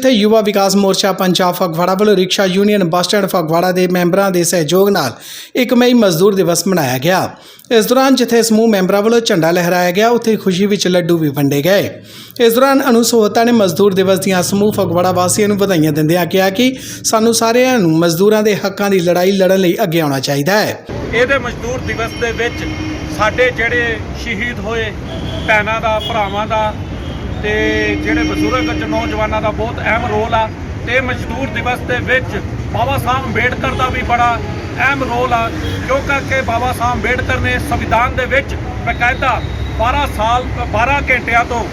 ਇੱਥੇ ਯੁਵਾ ਵਿਕਾਸ ਮੋਰਚਾ ਪੰਜਾਬ ਫਗਵਾੜਾ ਵੱਲੋਂ rickshaw union bus stand Phagwara ਦੇ ਮੈਂਬਰਾਂ ਦੇ ਸਹਿਯੋਗ ਨਾਲ 1 ਮਈ ਮਜ਼ਦੂਰ ਦਿਵਸ ਮਨਾਇਆ ਗਿਆ। ਇਸ ਦੌਰਾਨ ਜਿੱਥੇ ਸਮੂਹ ਮੈਂਬਰਾਂ ਵੱਲੋਂ ਝੰਡਾ ਲਹਿਰਾਇਆ ਗਿਆ, ਉੱਥੇ ਖੁਸ਼ੀ ਵਿੱਚ ਲੱਡੂ ਵੀ ਵੰਡੇ ਗਏ। ਇਸ ਦੌਰਾਨ ਅਨੁਸੋਹਤਾ ਨੇ ਮਜ਼ਦੂਰ ਦਿਵਸ ਦੀਆਂ ਸਮੂਹ ਫਗਵਾੜਾ ਵਾਸੀਆਂ ਨੂੰ ਵਧਾਈਆਂ ਦਿੰਦਿਆਂ ਕਿਹਾ ਕਿ ਸਾਨੂੰ ਸਾਰਿਆਂ ਨੂੰ ਮਜ਼ਦੂਰਾਂ ਦੇ ਹੱਕਾਂ ਦੀ ਲੜਾਈ ਲੜਨ ਲਈ ਅੱਗੇ ਆਉਣਾ ਚਾਹੀਦਾ ਹੈ। ਇਹਦੇ ਮਜ਼ਦੂਰ ਦਿਵਸ ਦੇ ਵਿੱਚ ਸਾਡੇ ਜਿਹੜੇ ਸ਼ਹੀਦ ਹੋਏ ਭੈਣਾਂ ਦਾ, ਭਰਾਵਾਂ ਦਾ ਤੇ ਜਿਹੜੇ ਬਜ਼ੁਰਗ ਚ ਨੌਜਵਾਨਾਂ ਦਾ ਬਹੁਤ ਅਹਿਮ ਰੋਲ ਆ ਤੇ ਮਜ਼ਦੂਰ ਦਿਵਸ ਦੇ ਵਿੱਚ ਬਾਬਾ ਸਾਹਿਬ ਅੰਬੇਡਕਰ ਦਾ ਵੀ ਬੜਾ ਅਹਿਮ ਰੋਲ ਆ। ਕਿਉਂਕਿ ਕਰਕੇ ਬਾਬਾ ਸਾਹਿਬ ਅੰਬੇਡਕਰ ਨੇ ਸੰਵਿਧਾਨ ਦੇ ਵਿੱਚ ਬਕਾਇਦਾ 12 ਸਾਲ 12 ਘੰਟਿਆਂ ਤੋਂ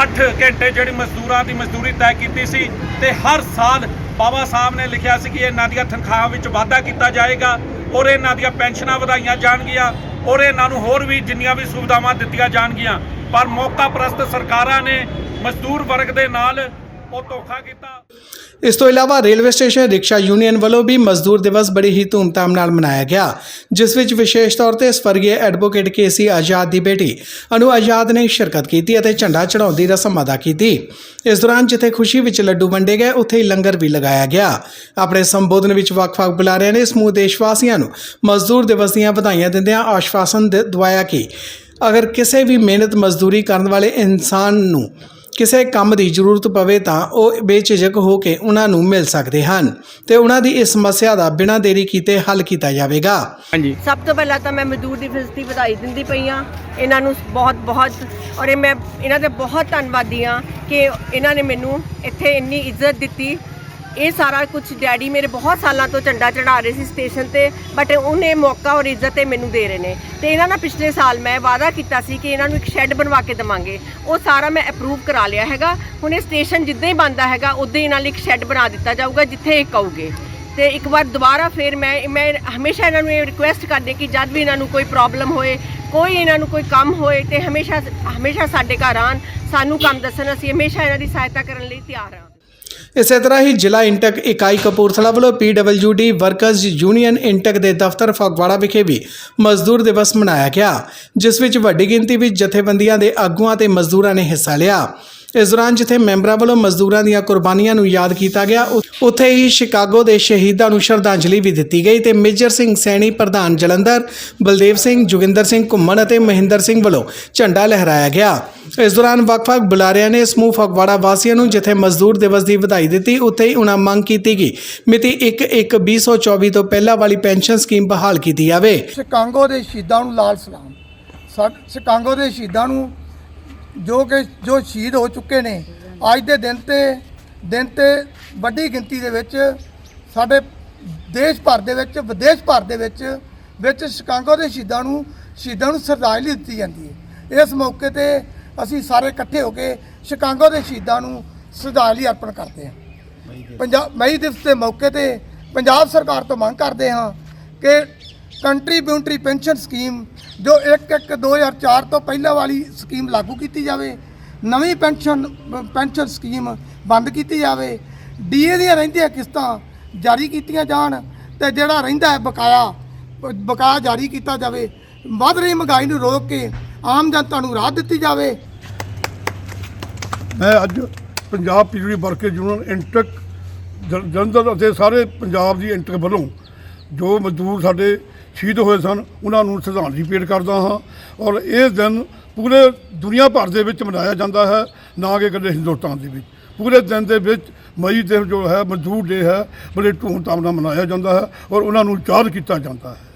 8 ਘੰਟੇ ਜਿਹੜੀ ਮਜ਼ਦੂਰਾਂ ਦੀ ਮਜ਼ਦੂਰੀ ਤੈਅ ਕੀਤੀ ਸੀ ਤੇ ਹਰ ਸਾਲ ਬਾਬਾ ਸਾਹਿਬ ਨੇ ਲਿਖਿਆ ਸੀ ਕਿ ਇਹਨਾਂ ਦੀਆਂ ਤਨਖਾਹਾਂ ਵਿੱਚ ਵਾਧਾ ਕੀਤਾ ਜਾਏਗਾ ਔਰ ਇਹਨਾਂ ਦੀਆਂ ਪੈਨਸ਼ਨਾਂ ਵਧਾਈਆਂ ਜਾਣਗੀਆਂ ਔਰ ਇਹਨਾਂ ਨੂੰ ਹੋਰ ਵੀ ਜਿੰਨੀਆਂ ਵੀ ਸੁਵਿਧਾਵਾਂ ਦਿੱਤੀਆਂ ਜਾਣਗੀਆਂ। ਪਰ ਮੌਕਾ ਪ੍ਰਸਤ ਸਰਕਾਰਾਂ ਨੇ ਮਜ਼ਦੂਰ ਵਰਗ ਦੇ ਨਾਲ ਉਹ ਧੋਖਾ ਕੀਤਾ। ਇਸ ਤੋਂ ਇਲਾਵਾ ਰੇਲਵੇ ਸਟੇਸ਼ਨ ਰਿਕਸ਼ਾ ਯੂਨੀਅਨ ਵੱਲੋਂ ਵੀ ਮਜ਼ਦੂਰ ਦਿਵਸ ਬੜੀ ਹੀ ਧੂਮਧਾਮ ਨਾਲ ਮਨਾਇਆ ਗਿਆ, ਜਿਸ ਵਿੱਚ ਵਿਸ਼ੇਸ਼ ਤੌਰ ਤੇ ਸਵਰਗੀ ਐਡਵੋਕੇਟ ਕੇਸੀ ਆਜ਼ਾਦ ਦੀ ਬੇਟੀ ਅਨੂ ਆਜ਼ਾਦ ਨੇ ਸ਼ਿਰਕਤ ਕੀਤੀ ਅਤੇ ਝੰਡਾ ਚੜਾਉਣ ਦੀ ਰਸਮ ਅਦਾ ਕੀਤੀ। ਇਸ ਦੌਰਾਨ ਜਿੱਥੇ ਖੁਸ਼ੀ ਵਿੱਚ ਲੱਡੂ ਵੰਡੇ ਗਏ, ਉੱਥੇ ਹੀ ਲੰਗਰ ਵੀ ਲਗਾਇਆ ਗਿਆ। ਆਪਣੇ ਸੰਬੋਧਨ ਵਿੱਚ ਵੱਖ-ਵੱਖ ਬੁਲਾਰਿਆਂ ਨੇ ਸਮੂਹ ਦੇਸ਼ ਵਾਸੀਆਂ ਨੂੰ ਮਜ਼ਦੂਰ ਦਿਵਸ ਦੀਆਂ ਵਧਾਈਆਂ ਦਿੰਦਿਆਂ ਆਸ਼ਵਾਸਨ ਦਵਾਇਆ ਕਿ ਅਗਰ ਕਿਸੇ ਵੀ ਮਿਹਨਤ ਮਜ਼ਦੂਰੀ ਕਰਨ ਵਾਲੇ ਇਨਸਾਨ ਨੂੰ ਕਿਸੇ ਕੰਮ ਦੀ ਜ਼ਰੂਰਤ ਪਵੇ ਤਾਂ ਉਹ ਬੇਝਿਜਕ ਹੋ ਕੇ ਉਹਨਾਂ ਨੂੰ ਮਿਲ ਸਕਦੇ ਹਨ ਤੇ ਉਹਨਾਂ ਦੀ ਇਸ ਸਮੱਸਿਆ ਦਾ ਬਿਨਾਂ ਦੇਰੀ ਕੀਤੇ ਹੱਲ ਕੀਤਾ ਜਾਵੇਗਾ। ਹਾਂਜੀ। ਸਭ ਤੋਂ ਪਹਿਲਾਂ ਤਾਂ ਮੈਂ ਮਜ਼ਦੂਰ ਦੀ ਵਧਾਈ ਦਿੰਦੀ ਪਈ ਹਾਂ। ਇਹਨਾਂ ਨੂੰ ਬਹੁਤ ਬਹੁਤ ਔਰ ਇਹ ਮੈਂ ਇਹਨਾਂ ਦੇ ਬਹੁਤ ਧੰਨਵਾਦੀ ਹਾਂ ਕਿ ਇਹਨਾਂ ਨੇ ਮੈਨੂੰ ਇੱਥੇ ਇੰਨੀ ਇੱਜ਼ਤ ਦਿੱਤੀ ਇਹ ਸਾਰਾ ਕੁਝ ਡੈਡੀ ਮੇਰੇ ਬਹੁਤ ਸਾਲਾਂ ਤੋਂ ਝੰਡਾ ਚੜਾ ਰਹੇ ਸੀ ਸਟੇਸ਼ਨ ਤੇ ਬਟ ਉਹਨੇ ਮੌਕਾ ਔਰ ਇੱਜ਼ਤ ਇਹ ਮੈਨੂੰ ਦੇ ਰਹੇ ਨੇ। ਤੇ ਇਹਨਾਂ ਨਾਲ ਪਿਛਲੇ ਸਾਲ ਮੈਂ ਵਾਅਦਾ ਕੀਤਾ ਸੀ ਕਿ ਇਹਨਾਂ ਨੂੰ ਇੱਕ ਸ਼ੈੱਡ ਬਣਵਾ ਕੇ ਦਵਾਂਗੇ। ਉਹ ਸਾਰਾ ਮੈਂ ਅਪਰੂਵ ਕਰਾ ਲਿਆ ਹੈਗਾ। ਹੁਣ ਇਹ ਸਟੇਸ਼ਨ ਜਿੱਦਾਂ ਹੀ ਬਣਦਾ ਹੈਗਾ, ਉਦਾਂ ਹੀ ਇਹਨਾਂ ਲਈ ਇੱਕ ਸ਼ੈੱਡ ਬਣਾ ਦਿੱਤਾ ਜਾਊਗਾ, ਜਿੱਥੇ ਇਹ ਕਹੂਗੇ। ਤੇ ਇੱਕ ਵਾਰ ਦੁਬਾਰਾ ਫਿਰ ਮੈਂ ਮੈਂ ਹਮੇਸ਼ਾ ਇਹਨਾਂ ਨੂੰ ਇਹ ਰਿਕੁਐਸਟ ਕਰਦੀ ਕਿ ਜਦ ਵੀ ਇਹਨਾਂ ਨੂੰ ਕੋਈ ਪ੍ਰੋਬਲਮ ਹੋਏ, ਕੋਈ ਇਹਨਾਂ ਨੂੰ ਕੋਈ ਕੰਮ ਹੋਏ, ਤੇ ਹਮੇਸ਼ਾ ਹਮੇਸ਼ਾ ਸਾਡੇ ਘਰ ਆਣ ਸਾਨੂੰ ਕੰਮ ਦੱਸਣ, ਅਸੀਂ ਹਮੇਸ਼ਾ ਇਹਨਾਂ ਦੀ ਸਹਾਇਤਾ ਕਰਨ ਲਈ ਤਿਆਰ ਹਾਂ। ਇਸੇ ਤਰ੍ਹਾਂ ਹੀ ਜ਼ਿਲ੍ਹਾ ਇੰਟਕ ਇਕਾਈ ਕਪੂਰਥਲਾ ਵੱਲੋਂ ਪੀਡਬਲਯੂਡੀ ਵਰਕਰਜ਼ ਯੂਨੀਅਨ ਇੰਟਕ ਦੇ ਦਫ਼ਤਰ ਫਗਵਾੜਾ ਵਿਖੇ ਵੀ ਮਜ਼ਦੂਰ ਦਿਵਸ ਮਨਾਇਆ ਗਿਆ, ਜਿਸ ਵਿੱਚ ਵੱਡੀ ਗਿਣਤੀ ਵਿੱਚ ਜਥੇਬੰਦੀਆਂ ਦੇ ਆਗੂਆਂ ਤੇ ਮਜ਼ਦੂਰਾਂ ਨੇ ਹਿੱਸਾ ਲਿਆ। ਇਸ ਦੌਰਾਨ ਜਿੱਥੇ ਮੈਂਬਰਾਂ ਵੱਲੋਂ ਮਜ਼ਦੂਰਾਂ ਦੀਆਂ ਕੁਰਬਾਨੀਆਂ ਨੂੰ ਯਾਦ ਕੀਤਾ ਗਿਆ ਉੱਥੇ ਹੀ ਸ਼ਿਕਾਗੋ ਦੇ ਸ਼ਹੀਦਾਂ ਨੂੰ ਸ਼ਰਧਾਂਜਲੀ ਵੀ ਦਿੱਤੀ ਗਈ ਤੇ ਮੇਜਰ ਸਿੰਘ ਸੈਣੀ, ਪ੍ਰਧਾਨ ਜਲੰਧਰ, ਬਲਦੇਵ ਸਿੰਘ, ਜੋਗਿੰਦਰ ਸਿੰਘ ਘੁੰਮਣ ਅਤੇ ਮਹਿੰਦਰ ਸਿੰਘ ਵੱਲੋਂ ਝੰਡਾ ਲਹਿਰਾਇਆ ਗਿਆ। ਇਸ ਦੌਰਾਨ ਵੱਖ-ਵੱਖ ਬੁਲਾਰਿਆਂ ਨੇ ਸਮੂਹ ਫਗਵਾੜਾ ਵਾਸੀਆਂ ਨੂੰ ਜਿੱਥੇ ਮਜ਼ਦੂਰ ਦਿਵਸ ਦੀ ਵਧਾਈ ਦਿੱਤੀ, ਉੱਥੇ ਹੀ ਉਹਨਾਂ ਮੰਗ ਕੀਤੀ ਕਿ ਮਿਤੀ 1/1/2024 ਤੋਂ ਪਹਿਲਾਂ ਵਾਲੀ ਪੈਨਸ਼ਨ ਸਕੀਮ ਬਹਾਲ ਕੀਤੀ ਜਾਵੇ। ਸ਼ਿਕਾਗੋ ਦੇ ਸ਼ਹੀਦਾਂ ਨੂੰ ਲਾਲ ਸਲਾਮ। ਸਾ- ਦੇ ਸ਼ਹੀਦਾਂ ਨੂੰ ਜੋ ਕਿ ਜੋ ਸ਼ਹੀਦ ਹੋ ਚੁੱਕੇ ਨੇ ਅੱਜ ਦੇ ਦਿਨ ਤੇ ਦਿਨ ਤੇ ਵੱਡੀ ਗਿਣਤੀ ਦੇ ਵਿੱਚ ਸਾਡੇ ਦੇਸ਼ ਭਰ ਦੇ ਵਿੱਚ ਵਿਦੇਸ਼ ਭਰ ਦੇ ਵਿੱਚ ਵਿੱਚ ਸ਼ਿਕਾਗੋ ਦੇ ਸ਼ਹੀਦਾਂ ਨੂੰ ਸ਼ਹੀਦਾਂ ਨੂੰ ਸ਼ਰਧਾਂਜਲੀ ਦਿੱਤੀ ਜਾਂਦੀ ਹੈ। ਇਸ ਮੌਕੇ ਤੇ ਅਸੀਂ ਸਾਰੇ ਇਕੱਠੇ ਹੋ ਕੇ ਸ਼ਿਕਾਗੋ ਦੇ ਸ਼ਹੀਦਾਂ ਨੂੰ ਸ਼ਰਧਾਂਜਲੀ ਅਰਪਣ ਕਰਦੇ ਹਾਂ। ਪੰਜਾਬ ਮਈ ਦਿਵਸ ਦੇ ਮੌਕੇ ਤੇ ਪੰਜਾਬ ਸਰਕਾਰ ਤੋਂ ਮੰਗ ਕਰਦੇ ਹਾਂ ਕਿ ਕੰਟਰੀਬਿਊਟਰੀ ਪੈਨਸ਼ਨ ਸਕੀਮ ਜੋ 1 1 2004 ਤੋਂ ਪਹਿਲਾਂ ਵਾਲੀ ਸਕੀਮ ਲਾਗੂ ਕੀਤੀ ਜਾਵੇ, ਨਵੀਂ ਪੈਨਸ਼ਨ ਪੈਨਸ਼ਨ ਸਕੀਮ ਬੰਦ ਕੀਤੀ ਜਾਵੇ, ਡੀਏ ਦੀਆਂ ਰਹਿੰਦੀਆਂ ਕਿਸ਼ਤਾਂ ਜਾਰੀ ਕੀਤੀਆਂ ਜਾਣ ਤੇ ਜਿਹੜਾ ਰਹਿੰਦਾ ਹੈ ਬਕਾਇਆ ਬਕਾਇਆ ਜਾਰੀ ਕੀਤਾ ਜਾਵੇ, ਵੱਧ ਰਹੀ ਮਹਿੰਗਾਈ ਨੂੰ ਰੋਕ ਕੇ ਆਮ ਜਨਤਾ ਨੂੰ ਰਾਹਤ ਦਿੱਤੀ ਜਾਵੇ। ਮੈਂ ਅੱਜ Punjab PWD worker union INTUC ਜਲ- ਜਲੰਧਰ ਅਤੇ ਸਾਰੇ ਪੰਜਾਬ ਦੀ ਇੰਟਕ ਵੱਲੋਂ ਜੋ ਮਜ਼ਦੂਰ ਸਾਡੇ ਸ਼ਹੀਦ ਹੋਏ ਸਨ, ਉਹਨਾਂ ਨੂੰ ਸ਼ਰਧਾਂਜਲੀ ਭੇਟ ਕਰਦਾ ਹਾਂ ਔਰ ਇਹ ਦਿਨ ਪੂਰੇ ਦੁਨੀਆ ਭਰ ਦੇ ਵਿੱਚ ਮਨਾਇਆ ਜਾਂਦਾ ਹੈ, ਨਾ ਕਿ ਕਦੇ ਹਿੰਦੁਸਤਾਨ ਦੇ ਵਿੱਚ। ਪੂਰੇ ਦਿਨ ਦੇ ਵਿੱਚ ਮਈ ਦਿਵਸ ਜੋ ਹੈ, ਮਜ਼ਦੂਰ ਡੇ ਹੈ, ਬੜੇ ਧੂਮਧਾਮ ਨਾਲ ਮਨਾਇਆ ਜਾਂਦਾ ਹੈ ਔਰ ਉਹਨਾਂ ਨੂੰ ਯਾਦ ਕੀਤਾ ਜਾਂਦਾ ਹੈ।